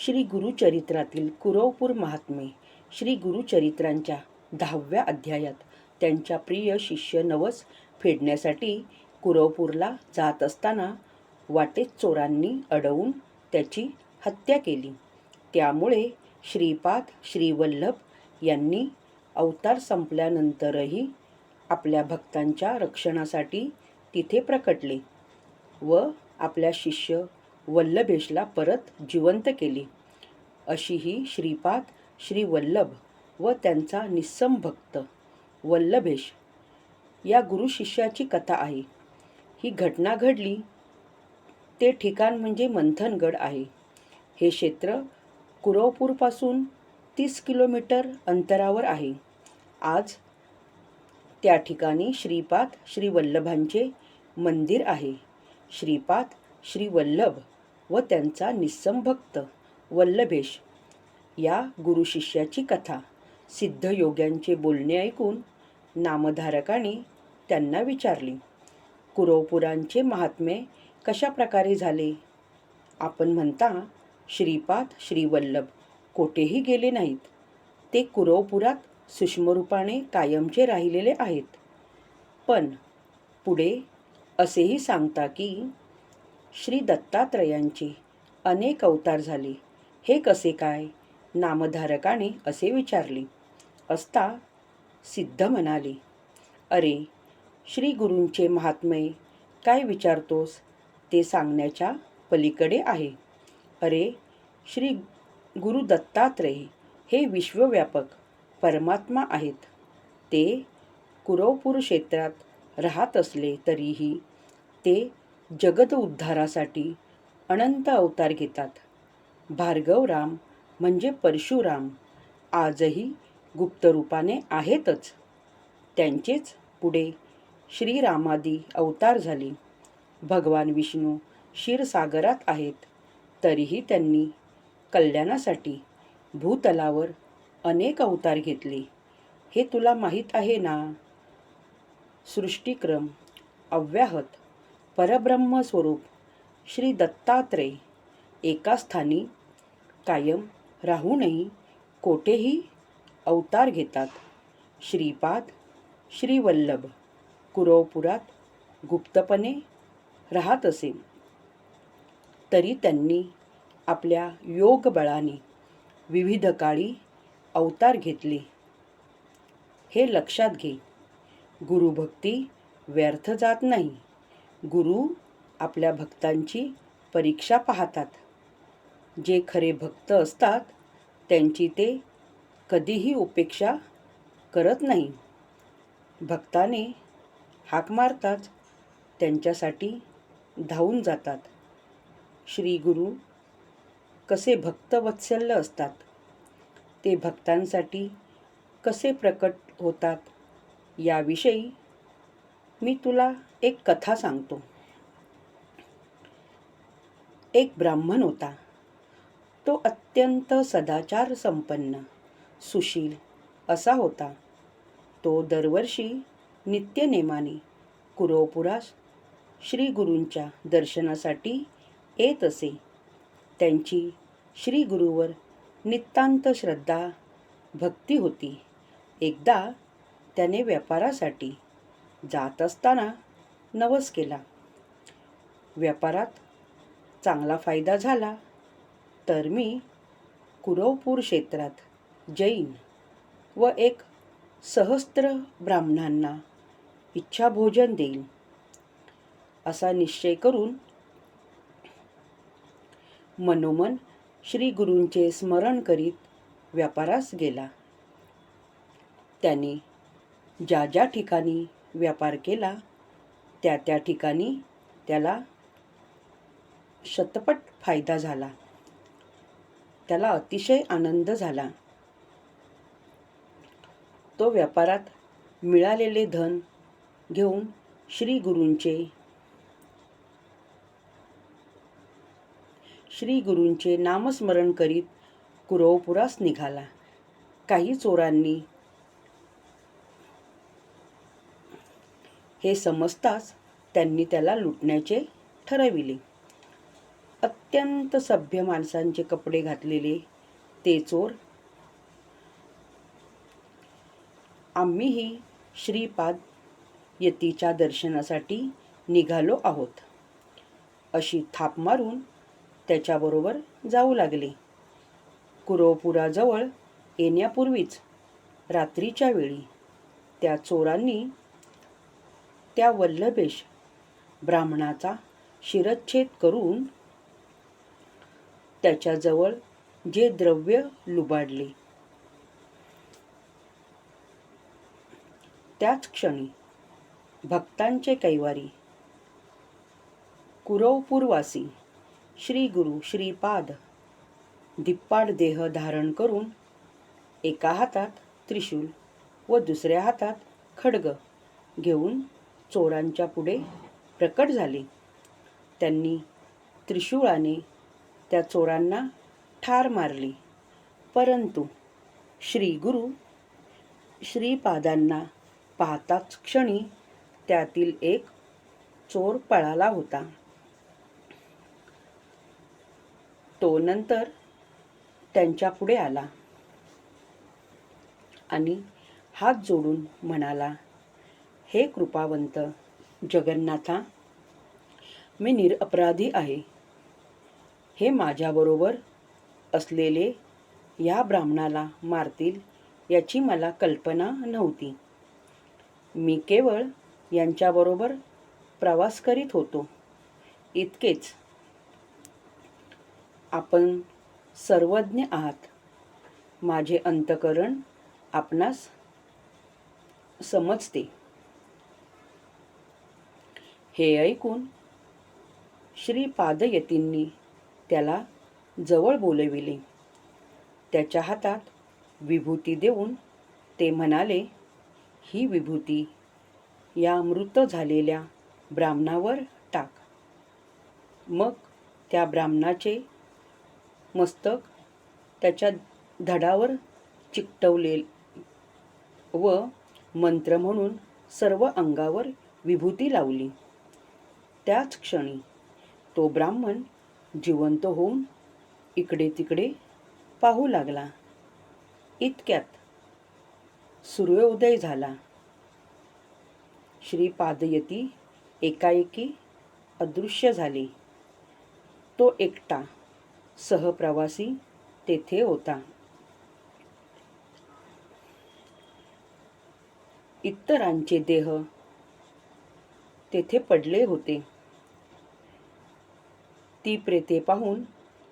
श्री गुरुचरित्रातील कुरवपूर महात्मे श्री गुरुचरित्रांच्या दहाव्या अध्यायात त्यांच्या प्रिय शिष्य नवस फेडण्यासाठी कुरवपूरला जात असताना वाटेत चोरांनी अडवून त्याची हत्या केली. त्यामुळे श्रीपाद श्रीवल्लभ यांनी अवतार संपल्यानंतरही आपल्या भक्तांच्या रक्षणासाठी तिथे प्रकटले व आपल्या शिष्य वल्लभेशला परत जिवंत केले. अशी ही श्रीपाद श्री वल्लभ व त्यांचा निस्सम भक्त वल्लभेश या गुरुशिष्याची कथा आहे. ही घटना घडली. ते ठिकाण म्हणजे मंथनगड आहे. हे क्षेत्र कुरवपूरपासून तीस किलोमीटर अंतरावर आहे. आज त्या ठिकाणी श्रीपाद श्री वल्लभांचे मंदिर आहे. श्रीपाद श्री वल्लभ व त्यांचा निस्सम भक्त वल्लभेश. या गुरुशिष्याची कथा सिद्धयोग्यांचे बोलणे ऐकून नामधारकाने त्यांना विचारली कुरवपुरांचे महात्मे कशा प्रकारे झाले? आपण म्हणता श्रीपाद श्रीवल्लभ कोठेही गेले नाहीत. ते कुरवपुरात सूक्ष्मरूपाने कायमचे राहिलेले आहेत. पण पुढे असेही सांगता की श्री दत्तात्रयांची अनेक अवतार झाले. हे कसे काय? नामधारकाने असे विचारले. असता सिद्ध म्हणाले. अरे श्री गुरूंचे महात्मय काय विचारतोस? ते सांगण्याच्या पलीकडे आहे. अरे श्री गुरु दत्तात्रय हे विश्वव्यापक परमात्मा आहेत. ते कुरवपूर क्षेत्रात राहत असले तरीही ते जगत उद्धारासाठी अनंत अवतार घेतात. भार्गवराम म्हणजे परशुराम. आजही गुप्तरूपाने आहेतच. त्यांचेच पुढे श्रीरामादी अवतार झाले. भगवान विष्णू क्षीरसागरात आहेत. तरीही त्यांनी कल्याणासाठी भूतलावर अनेक अवतार घेतले. हे तुला माहीत आहे ना? सृष्टिक्रम अव्याहत. परब्रह्म स्वरूप श्री दत्तात्रय एका स्थानी कायम राहूनही कोठेही अवतार घेतात. श्रीपाद श्रीवल्लभ कुरवपुरात गुप्तपणे राहत असे. तरी त्यांनी आपल्या योगबळाने विविध काळी अवतार घेतले. हे लक्षात घे गुरुभक्ती व्यर्थ जात नाही. गुरु आपल्या भक्तांची परीक्षा पाहतात. जे खरे भक्त असतात त्यांची ते कधीही उपेक्षा करत नाही. भक्ताने हाक मारताच त्यांच्यासाठी धावून जातात. श्री गुरु कसे भक्तवत्सल्य असतात? ते भक्तांसाठी कसे प्रकट होतात? याविषयी मी तुला एक कथा सांगतो. एक ब्राह्मण होता. तो अत्यंत सदाचार संपन्न सुशील असा होता. तो दरवर्षी नित्यनेमाने कुरोपुरास श्री गुरूंच्या दर्शनासाठी येत असे. त्यांची श्री गुरुवर नितांत श्रद्धा भक्ती होती. एकदा त्याने व्यापारासाठी जात असताना नवस केला. व्यापारात चांगला फायदा झाला. तर मी कुरवपूर क्षेत्रात जैन व एक सहस्त्र ब्राह्मणांना इच्छाभोजन देईल असा निश्चय करून मनोमन श्री गुरूंचे स्मरण करीत व्यापारास गेला. त्याने ज्या ज्या ठिकाणी व्यापार केला त्या त्या ठिकाणी त्याला शतपट फायदा झाला. त्याला अतिशय आनंद झाला. तो व्यापारात मिळालेले धन घेऊन श्री गुरूंचे श्री गुरूंचे नामस्मरण करीत कुरवपुरास निघाला. काही चोरांनी हे समजताच त्यांनी त्याला लुटण्याचे ठरविले. अत्यंत सभ्य माणसांचे कपडे घातलेले ते चोर. आम्हीही श्रीपाद यतीच्या दर्शनासाठी निघालो आहोत. अशी थाप मारून त्याच्याबरोबर जाऊ लागले. कुरवपुराजवळ येण्यापूर्वीच रात्रीच्या वेळी त्या चोरांनी त्या वल्लभेश ब्राह्मणाचा शिरच्छेद करून त्याच्याजवळ जे द्रव्य लुबाडले. त्याच क्षणी भक्तांचे कैवारी कुरवपूरवासी श्री गुरु श्रीपाद दिप्पाड देह धारण करून एका हातात त्रिशूल व दुसऱ्या हातात खडग घेऊन चोरांच्या पुढे प्रकट झाले. त्यांनी त्रिशूळाने त्या चोरांना ठार मारले. परंतु श्रीगुरु श्रीपादांना पाहताच क्षणी त्यातील एक चोर पळाला होता. तो नंतर त्यांच्या पुढे आला आणि हात जोडून म्हणाला हे कृपावंत जगन्नाथा मी निरअपराधी आहे. हे माझ्याबरोबर असलेले या ब्राह्मणाला मारतील याची मला कल्पना नव्हती. मी केवळ यांच्याबरोबर प्रवास करीत होतो. इतकेच. आपण सर्वज्ञ आहात. माझे अंतकरण आपणास समजते. हे ऐकून श्रीपादयतींनी त्याला जवळ बोलविले. त्याच्या हातात विभूती देऊन ते म्हणाले ही विभूती या मृत झालेल्या ब्राह्मणावर टाक. मग त्या ब्राह्मणाचे मस्तक त्याच्या धडावर चिकटवले व मंत्र म्हणून सर्व अंगावर विभूती लावली. त्याच क्षणी तो ब्राह्मण जिवंत होऊन इकडे तिकडे पाहू लागला. इतक्यात सूर्योदय झाला. श्रीपादयती एकाएकी अदृश्य झाली. तो एकटा सहप्रवासी तेथे होता. इतरांचे देह तेथे पडले होते. ती प्रेते पाहून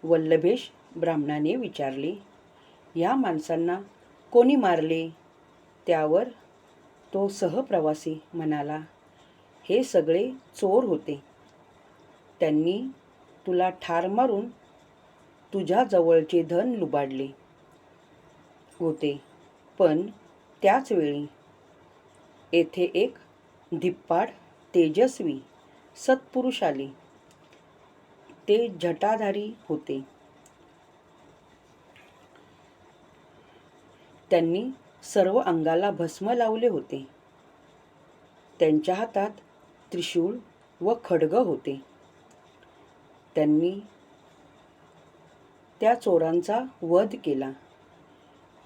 वल्लभेश ब्राह्मणाने विचारले या माणसांना कोणी मारले? त्यावर तो सहप्रवासी म्हणाला हे सगळे चोर होते. त्यांनी तुला ठार मारून तुझ्याजवळचे धन लुबाडले होते. पण त्याचवेळी येथे एक धिप्पाड तेजस्वी सत्पुरुष आले. ते जटाधारी होते. त्यांनी सर्व अंगाला भस्म लावले होते. त्यांच्या हातात त्रिशूळ व खडग होते. त्यांनी त्या चोरांचा वध केला.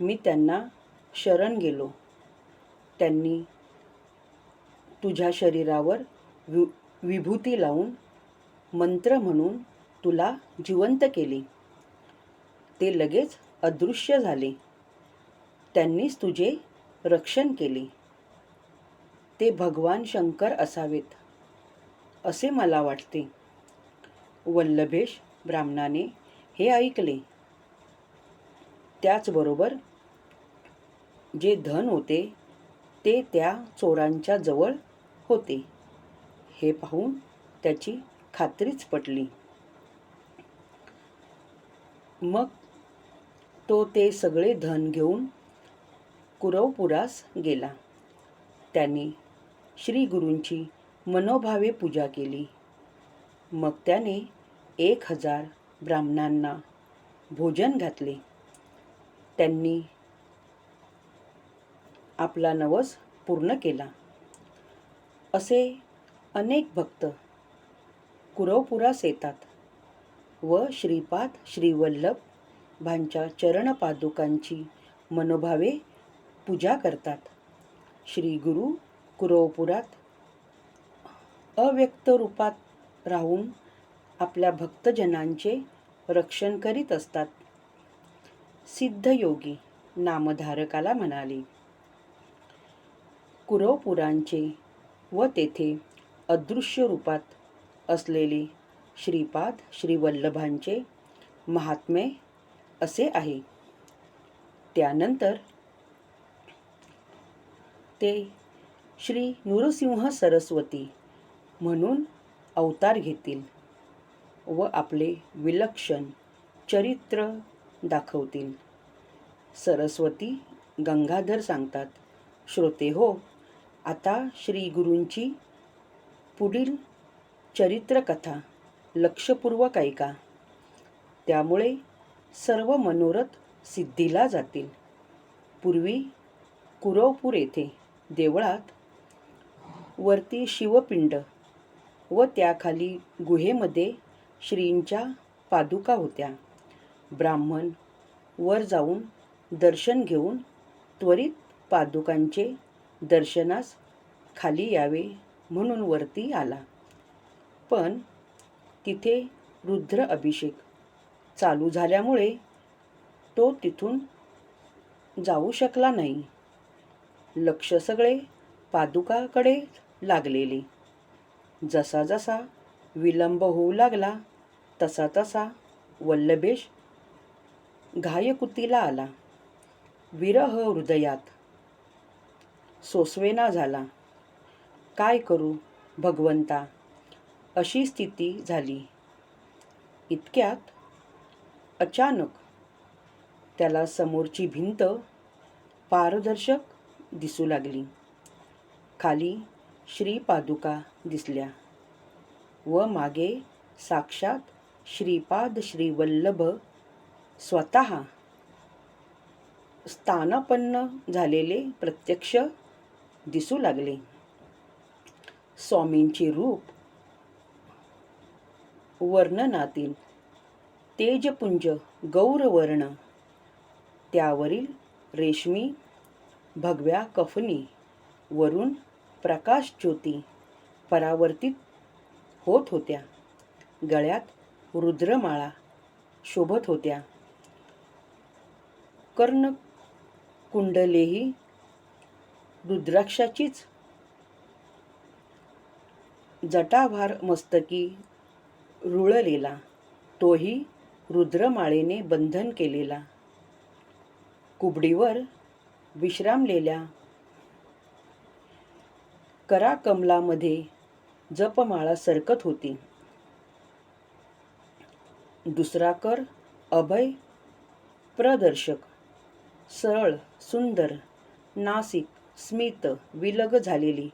मी त्यांना शरण गेलो. त्यांनी तुझ्या शरीरावर वि विभूती लावून मंत्र म्हणून तुला जिवंत केले. ते लगेच अदृश्य झाले. त्यांनीच तुझे रक्षण केले. ते भगवान शंकर असावेत असे मला वाटते. वल्लभेश ब्राह्मणाने हे ऐकले. त्याचबरोबर जे धन होते ते त्या चोरांच्या जवळ होते. हे पाहून त्याची खात्रीच पटली. मग तो ते सगळे धन घेऊन कुरवपुरास गेला. त्याने श्री गुरूंची मनोभावे पूजा केली. मग त्याने एक हजार ब्राह्मणांना भोजन घातले. त्यांनी आपला नवस पूर्ण केला. असे अनेक भक्त कुरवपुरास येतात. व श्रीपाद श्रीवल्लभ भांच्या चरणपादुकांची मनोभावे पूजा करतात. श्री गुरु कुरवपुरात अव्यक्त रूपात राहून आपल्या भक्तजनांचे रक्षण करीत असतात. सिद्धयोगी नामधारकाला म्हणाले कुरवपुरांचे व तेथे अदृश्य रूपात असलेले श्रीपाद श्रीवल्लभांचे महात्मे असे आहे. त्यानंतर ते श्री नृसिंह सरस्वती म्हणून अवतार घेतील व आपले विलक्षण चरित्र दाखवतील. सरस्वती गंगाधर सांगतात श्रोते हो आता श्री गुरूंची पुढील चरित्रकथा लक्षपूर्वक ऐका. त्यामुळे सर्व मनोरथ सिद्धीला जातील. पूर्वी कुरवपूर येथे देवळात वरती शिवपिंड व त्याखाली गुहेमध्ये श्रींच्या पादुका होत्या. ब्राह्मण वर जाऊन दर्शन घेऊन त्वरित पादुकांचे दर्शनास खाली यावे म्हणून वरती आला. पण तिथे रुद्र अभिषेक चालू झाल्यामुळे तो तिथून जाऊ शकला नाही. लक्ष सगळे पादुकाकडे लागलेले. जसा जसा विलंब होऊ लागला तसा तसा वल्लभेश घायकुतीला आला. विरह हृदयात सोसवेना झाला. काय करू भगवंता? अशी स्थिती झाली. इतक्यात अचानक त्याला समोरची भिंत पारदर्शक दिसू लागली. खाली श्रीपादुका दिसल्या व मागे साक्षात श्रीपाद श्रीवल्लभ स्वतः स्थानापन्न झालेले प्रत्यक्ष दिसू लागले. स्वामींचे रूप वर्णनातील तेजपुंज गौरवर्ण. त्यावरील रेशमी भगव्या कफनी वरून प्रकाश ज्योती परावर्तित होत होत्या. गळ्यात रुद्रमाळा शोभत होत्या. कर्ण कुंडलेही रुद्राक्षाचीच जटाभार मस्तकी रुळलेला. तोही रुद्रमाळेने बंधन केलेला. कुबडीवर विश्रामलेल्या कराकमलामध्ये जपमाळा सरकत होती. दुसरा कर अभय प्रदर्शक सरळ सुंदर नासिक स्मित विलग झालेली.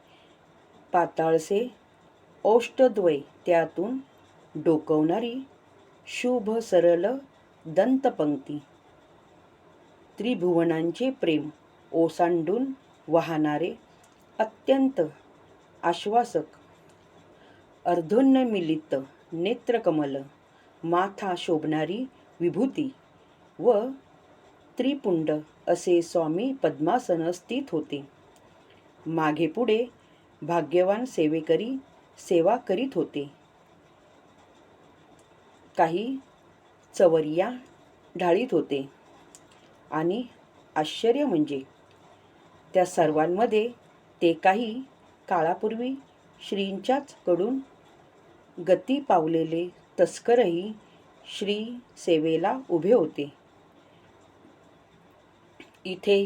पाताळसे औष्टद्वय त्यातून डोकवणारी शुभ सरळ दंतपंक्ती. त्रिभुवनांचे प्रेम ओसांडून वाहणारे अत्यंत आश्वासक अर्धोन्नमिलित नेत्रकमल माथा शोभणारी विभूती व त्रिपुंड असे स्वामी पद्मासन स्थित होते. मागे पुढे भाग्यवान सेवेकरी सेवा करीत होते. काही चवरिया ढाळीत होते. आणि आश्चर्य म्हणजे त्या सर्वांमध्ये ते काही काळापूर्वी श्रींच्याच कडून गती पावलेले तस्करही श्री सेवेला उभे होते. इथे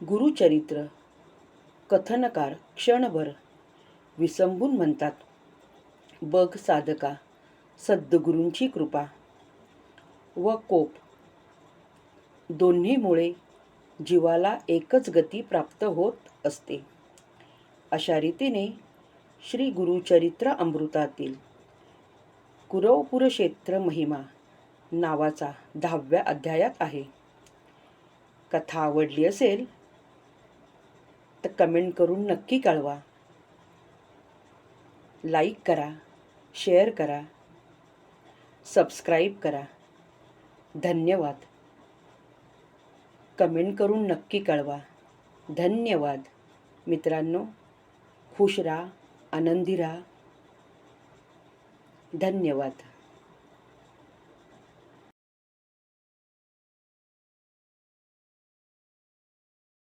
गुरुचरित्र कथनकार क्षणभर विसंबून म्हणतात बघ साधका सद्गुरूंची कृपा व कोप. दोन्हीमुळे जीवाला एकच गती प्राप्त होत असते. अशा रीतीने श्री गुरुचरित्र अमृतातील कुरवपुर क्षेत्र महिमा नावाचा दहाव्या अध्यायात आहे. कथा आवडली असेल तर कमेंट करून नक्की कळवा. लाईक करा शेअर करा. सबस्क्राईब करा. धन्यवाद. कमेंट करून नक्की कळवा. धन्यवाद. मित्रांनो खुश राहा आनंदी राहा. धन्यवाद.